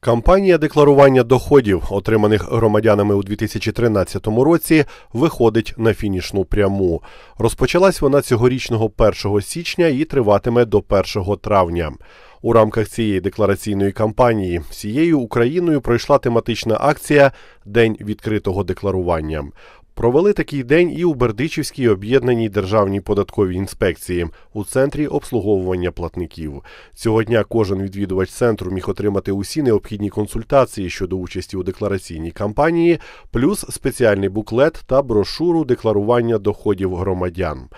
Кампанія декларування доходів, отриманих громадянами у 2013 році, виходить на фінішну пряму. Розпочалась вона цьогорічного 1 січня і триватиме до 1 травня. У рамках цієї деклараційної кампанії всією Україною пройшла тематична акція День відкритого декларування. Провели такий день і у Бердичівській об'єднаній державній податковій інспекції у центрі обслуговування платників. Цього дня кожен відвідувач центру міг отримати усі необхідні консультації щодо участі у деклараційній кампанії, плюс спеціальний буклет та брошуру декларування доходів громадян.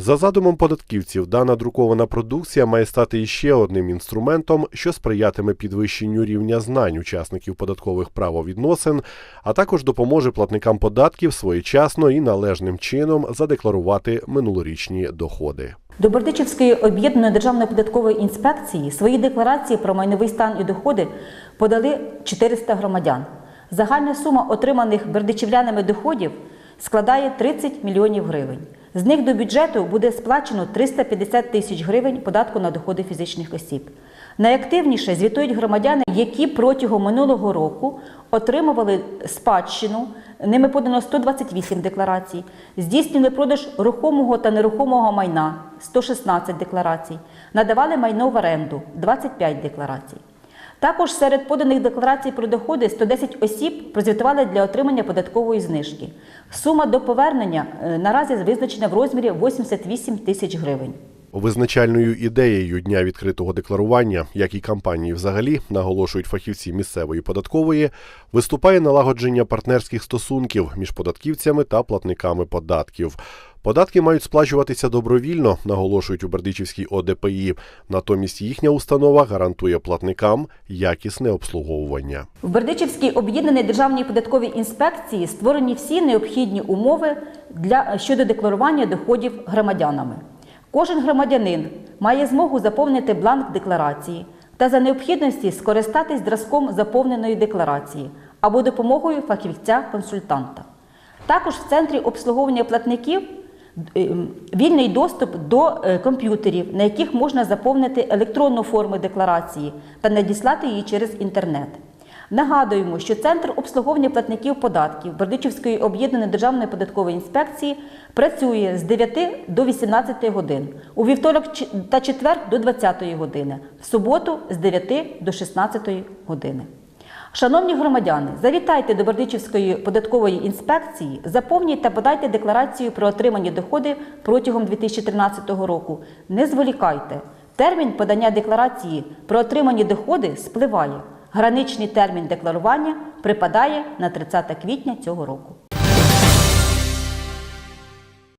За задумом податківців, дана друкована продукція має стати іще одним інструментом, що сприятиме підвищенню рівня знань учасників податкових правовідносин, а також допоможе платникам податків своєчасно і належним чином задекларувати минулорічні доходи. До Бердичівської об'єднаної державної податкової інспекції свої декларації про майновий стан і доходи подали 400 громадян. Загальна сума отриманих бердичівлянами доходів складає 30 мільйонів гривень. З них до бюджету буде сплачено 350 тисяч гривень податку на доходи фізичних осіб. Найактивніше звітують громадяни, які протягом минулого року отримували спадщину. Ними подано 128 декларацій, здійснили продаж рухомого та нерухомого майна 116 декларацій, надавали майно в оренду 25 декларацій. Також серед поданих декларацій про доходи 110 осіб прозвітували для отримання податкової знижки. Сума до повернення е, наразі визначена в розмірі 88 тисяч гривень. Визначальною ідеєю дня відкритого декларування, як і кампанії взагалі, наголошують фахівці місцевої податкової, виступає налагодження партнерських стосунків між податківцями та платниками податків. Податки мають сплачуватися добровільно, наголошують у Бердичівській ОДПІ. Натомість їхня установа гарантує платникам якісне обслуговування. В Бердичівській об'єднаній державній податковій інспекції створені всі необхідні умови для щодо декларування доходів громадянами. Кожен громадянин має змогу заповнити бланк декларації та за необхідності скористатись зразком заповненої декларації або допомогою фахівця-консультанта. Також в центрі обслуговування платників вільний доступ до е, комп'ютерів, на яких можна заповнити електронну форму декларації та надіслати її через інтернет. Нагадуємо, що Центр обслуговування платників податків Бердичівської об'єднаної державної податкової інспекції працює з 9 до 18 годин, у вівторок та четвер до 20 години, в суботу з 9 до 16 години. Шановні громадяни, завітайте до Бердичівської податкової інспекції, заповніть та подайте декларацію про отримані доходи протягом 2013 року. Не зволікайте. Термін подання декларації про отримані доходи спливає. Граничний термін декларування припадає на 30 квітня цього року.